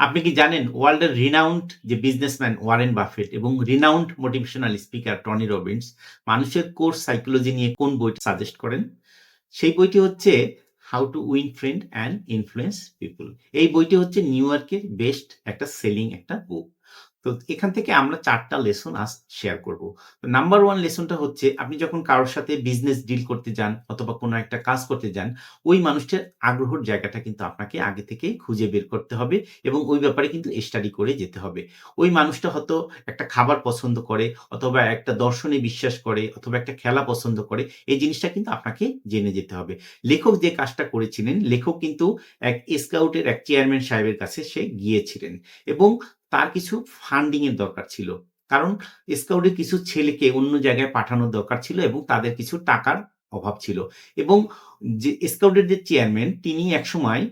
আপনি কি জানেন ওয়ার্ল্ডের রিনাউন্ড যে বিজনেসম্যান ওয়ারেন বাফেট এবং renowned motivational speaker Tony Robbins মানুষের কোর্স সাইকোলজি নিয়ে কোন বইটি সাজেস্ট করেন? সেই বইটি হচ্ছে how to win friend and influence people এই বইটি হচ্ছে নিউ ইয়র্কের বেস্ট একটা সেলিং একটা বুক তো এখান থেকে আমরা চারটা লেসন আজ শেয়ার করব। তো নাম্বার ওয়ান লেসনটা হচ্ছে, আপনি যখন কারোর সাথে বিজনেস ডিল করতে যান অথবা কোনো একটা কাজ করতে যান, ওই মানুষটার আগ্রহর জায়গাটা কিন্তু আপনাকে আগে থেকে খুঁজে বের করতে হবে এবং ওই ব্যাপারে কিন্তু স্টাডি করে যেতে হবে। ওই মানুষটা হয়তো একটা খাবার পছন্দ করে অথবা একটা দর্শনে বিশ্বাস করে অথবা একটা খেলা পছন্দ করে, এই জিনিসটা কিন্তু আপনাকে জেনে যেতে হবে। লেখক যে কাজটা করেছিলেন, লেখক কিন্তু এক স্কাউটের এক চেয়ারম্যান সাহেবের কাছে সে গিয়েছিলেন এবং তার কিছু ফান্ডিং এর দরকার ছিল। কারণ স্কাউটের কিছু ছেলেকে অন্য জায়গায় পাঠানোর দরকার ছিল এবং তাদের কিছু টাকার অভাব ছিল। এবং যে স্কাউটের যে চেয়ারম্যান তিনি একসময়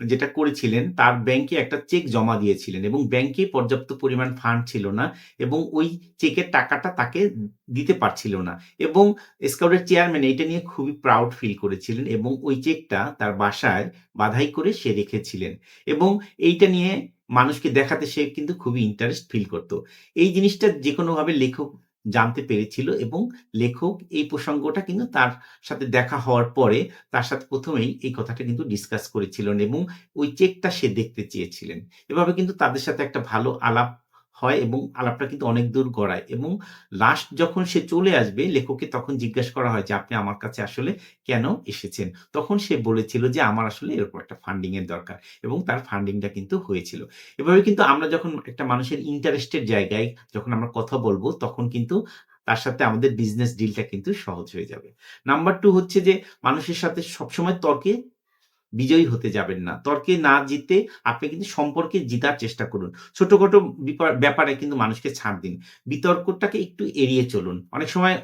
যেটা করেছিলেন, তার ব্যাংকে একটা চেক জমা দিয়েছিলেন এবং ব্যাংকে পর্যাপ্ত পরিমাণ ফান্ড ছিল না এবং ওই চেকের টাকাটা তাকে দিতে পারছিল না। এবং স্কাউটের চেয়ারম্যান এইটা নিয়ে খুবই প্রাউড ফিল করেছিলেন এবং ওই চেকটা তার বাসায় বাধাই করে সে রেখেছিলেন। এবং এইটা নিয়ে মানুষকে দেখাতে সে কিন্তু খুবই ইন্টারেস্ট ফিল করতো। এই জিনিসটা যে কোনোভাবে লেখক জানতে পেরেছিল এবং লেখক এই প্রসঙ্গটা কিন্তু তার সাথে দেখা হওয়ার পরে তার সাথে প্রথমেই এই কথাটা কিন্তু ডিসকাস করেছিলেন এবং ওই চেকটা সে দেখতে চেয়েছিলেন। এভাবে কিন্তু তাদের সাথে একটা ভালো আলাপ হয় এবং আলাপটা কিন্তু অনেক দূর গড়ায় এবং লাস্ট যখন সে চলে আসবে, লেখককে তখন জিজ্ঞাসা করা হয় যে, আপনি আমার কাছে আসলে কেন এসেছেন? তখন সে বলেছিল যে, আমার আসলে এরকম একটা ফান্ডিং এর দরকার। এবং তার ফান্ডিংটা কিন্তু হয়েছিল। এভাবে কিন্তু আমরা যখন একটা মানুষের ইন্টারেস্টের জায়গায় যখন আমরা কথা বলব, তখন কিন্তু তার সাথে আমাদের বিজনেস ডিলটা কিন্তু সহজ হয়ে যাবে। নাম্বার টু হচ্ছে যে, মানুষের সাথে সবসময় তর্কে বিজয়ী হতে যাবেন না। তর্কে না জিতে আপনি কিন্তু সম্পর্কে জিতার চেষ্টা করুন। ছোটখাটো ব্যাপারে কিন্তু মানুষকে ছাড় দিন। বিতর্কটাকে একটু এড়িয়ে চলুন। অনেক সময়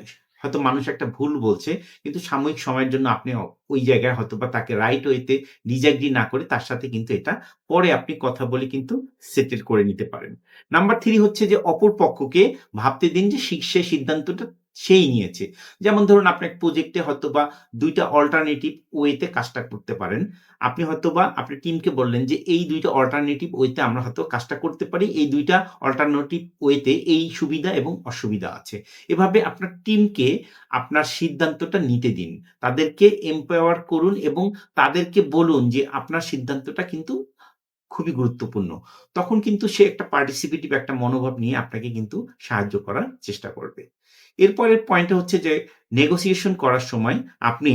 হয়তো মানুষ একটা ভুল বলছে, কিন্তু সাময়িক সময়ের জন্য আপনি ওই জায়গায় হয়তো বা তাকে রাইট ওয়েতে ডিজাগ্রি না করে তার সাথে কিন্তু এটা পরে আপনি কথা বলে কিন্তু সেটেল করে নিতে পারেন। নাম্বার থ্রি হচ্ছে যে অপর পক্ষকে ভাবতে দিন যে সে সিদ্ধান্তটা সেই নিয়েছে। যেমন ধরুন আপনার প্রজেক্টে হয়তো বা দুইটা অল্টারনেটিভ ওয়েতে কাজটা করতে পারেন। আপনি হয়তো বা আপনার টিমকে বললেন যে, এই দুইটা অল্টারনেটিভ ওয়েতে আমরা হয়তো কাজটা করতে পারি। এই দুইটা অল্টারনেটিভ ওয়েতে এই সুবিধা এবং অসুবিধা আছে। এভাবে আপনার টিমকে আপনার সিদ্ধান্তটা নিতে দিন। তাদেরকে এম্পাওয়ার করুন এবং তাদেরকে বলুন যে, আপনার সিদ্ধান্তটা কিন্তু খুবই গুরুত্বপূর্ণ। তখন কিন্তু সে একটা পার্টিসিপেটিভ একটা মনোভাব নিয়ে আপনাকে কিন্তু সাহায্য করার চেষ্টা করবে। এরপরের পয়েন্টটা হচ্ছে যে নেগোসিয়েশন করার সময় আপনি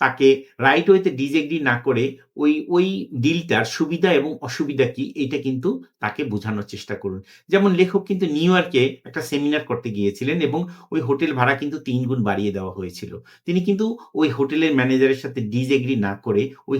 তাকে রাইট ওয়েতে ডিজেগ্রি না করে ওই ওই ডিলটার সুবিধা এবং অসুবিধা কি এটা কিন্তু তাকে বোঝানোর চেষ্টা করুন। যেমন লেখক কিন্তু নিউ ইয়র্কে একটা সেমিনার করতে গিয়েছিলেন এবং ওই হোটেল ভাড়া কিন্তু তিন গুণ বাড়িয়ে দেওয়া হয়েছিল। তিনি কিন্তু ওই হোটেলের ম্যানেজারের সাথে ডিজেগ্রি না করে ওই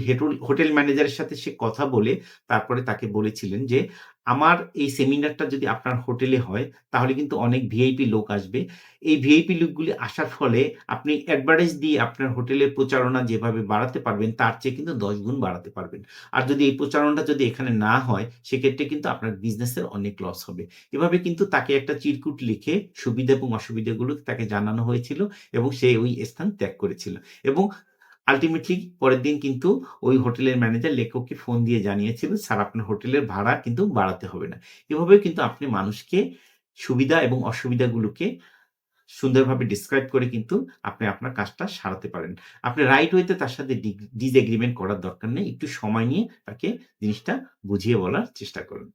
হোটেল ম্যানেজারের সাথে সে কথা বলে তারপরে তাকে বলেছিলেন যে, আমার এই সেমিনারটা যদি আপনার হোটেলে হয়, তাহলে কিন্তু অনেক ভিআইপি লোক আসবে। এই ভিআইপি লোকগুলি আসার ফলে আপনি অ্যাডভার্টাইজ দিয়ে আপনার হোটেলের প্রচারণা যেভাবে বাড়াতে পারবেন, তার চেয়ে কিন্তু দশ গুণ বাড়াতে পারবেন। আর যদি এই প্রচারণাটা যদি এখানে না হয়, সেক্ষেত্রে কিন্তু আপনার বিজনেসের অনেক লস হবে। এভাবে কিন্তু তাকে একটা চিরকুট লিখে সুবিধা এবং অসুবিধাগুলো তাকে জানানো হয়েছিল এবং সে ওই স্থান ত্যাগ করেছিল। এবং আলটিমেটলি পরের দিন কিন্তু ওই হোটেলের ম্যানেজার লেখককে ফোন দিয়ে জানিয়েছিল, স্যার, আপনার হোটেলের ভাড়া কিন্তু বাড়াতে হবে না। এভাবে কিন্তু আপনি মানুষকে সুবিধা এবং অসুবিধাগুলোকে সুন্দরভাবে ডিসক্রাইব করে কিন্তু আপনি আপনার কাজটা সারাতে পারেন। আপনি রাইট ওয়েতে তার সাথে ডিসএগ্রিমেন্ট করার দরকার নেই। একটু সময় নিয়ে তাকে জিনিসটা বুঝিয়ে বলার চেষ্টা করুন।